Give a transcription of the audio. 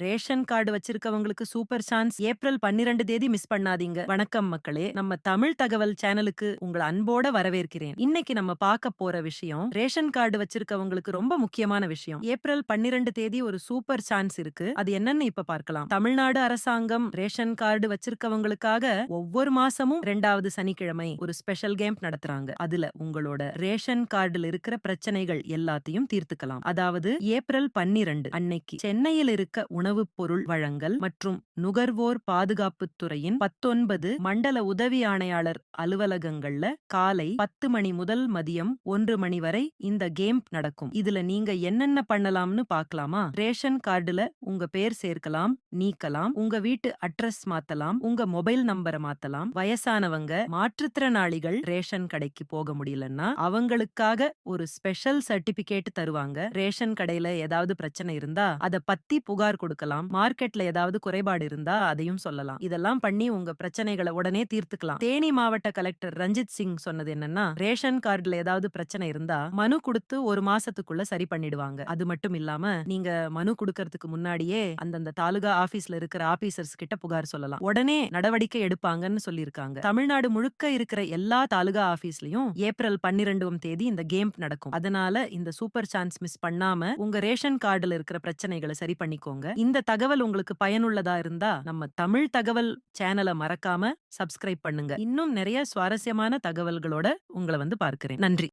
Ration card வச்சிருக்கவங்களுக்கு super chance April பன்னிரண்டு தேதி மிஸ் பண்ணாதீங்க. வணக்கம் மக்களே நம்ம தமிழ் தகவல் சேனலுக்கு உங்களை அன்போட வரவேற்கிறேன். இன்னைக்கு நம்ம பார்க்க போற விஷயம் ரேஷன் கார்டு வச்சிருக்கவங்களுக்கு ரொம்ப முக்கியமான விஷயம். ஏப்ரல் பன்னிரண்டு தேதி ஒரு சூப்பர் சான்ஸ் இருக்கு. அது என்னன்னு இப்ப பார்க்கலாம். தமிழ்நாடு அரசாங்கம் ரேஷன் கார்டு வச்சிருக்கவங்களுக்காக ஒவ்வொரு மாசமும் ரெண்டாவது சனிக்கிழமை ஒரு ஸ்பெஷல் கேம் நடத்துறாங்க. அதுல உங்களோட ரேஷன் கார்டுல இருக்கிற பிரச்சனைகள் எல்லாத்தையும் தீர்த்துக்கலாம். அதாவது ஏப்ரல் பன்னிரண்டு அன்னைக்கு சென்னையில் இருக்க உணவுப் பொருள் வழங்கல் மற்றும் நுகர்வோர் பாதுகாப்புத் துறையின் பத்தொன்பது மண்டல உதவி ஆணையாளர் அலுவலகங்கள்ல காலை பத்து மணி முதல் மதியம் ஒன்று மணி வரை இந்த கேம் நடக்கும். இதுல நீங்க என்னென்ன பண்ணலாம்னு பாக்கலாமா? ரேஷன் கார்டுல உங்க பேர் சேர்க்கலாம் நீக்கலாம் உங்க வீட்டு அட்ரஸ் மாத்தலாம் உங்க மொபைல் நம்பரை மாத்தலாம். வயசானவங்க மாற்றுத்திறனாளிகள் ரேஷன் கடைக்கு போக முடியலன்னா அவங்களுக்காக ஒரு ஸ்பெஷல் சர்டிபிகேட் தருவாங்க. ரேஷன் கடையில ஏதாவது பிரச்சனை இருந்தா அத பத்தி புகார் கொடுக்கலாம். மார்க்கெட்ல ஏதாவது குறைபாடு இருந்தா அதையும் சொல்லலாம். இதெல்லாம் பண்ணி உங்க பிரச்சனைகளை உடனே தீர்த்துக்கலாம். தேனி மாவட்ட கலெக்டர் ரஞ்சித் சிங் சொன்னது என்னன்னா ரேஷன் கார்டுல ஏதாவது பிரச்சனை இருந்தா மனு கொடுத்து ஒரு மாசத்துக்குள்ள சரி பண்ணிடுவாங்க. அது மட்டும் இல்லாம நீங்க மனு கொடுக்கறதுக்கு முன்னாடியே அந்தந்த தாலுகா ஆபீஸ்ல இருக்கிற ஆபீசர்ஸ் கிட்ட புகார் சொல்லலாம். உடனே நடவடிக்கை எடுப்பாங்கன்னு சொல்லியிருக்காங்க. தமிழ்நாடு முழுக்க இருக்கிற எல்லா தாலுகா ஆபீஸ்லயும் ஏப்ரல் பன்னிரெண்டாம் தேதி இந்த கேம் நடக்கும். அதனால இந்த சூப்பர் சான்ஸ் மிஸ் பண்ணாம உங்க ரேஷன் கார்டுல இருக்கிற பிரச்சனைகளை சரி பண்ணிக்கோங்க. இந்த தகவல் உங்களுக்கு பயனுள்ளதா இருந்தா நம்ம தமிழ் தகவல் சேனலை மறக்காம சப்ஸ்கிரைப் பண்ணுங்க. இன்னும் நிறைய சுவாரஸ்யமான தகவல்களோட உங்களை வந்து பார்க்கிறேன். நன்றி.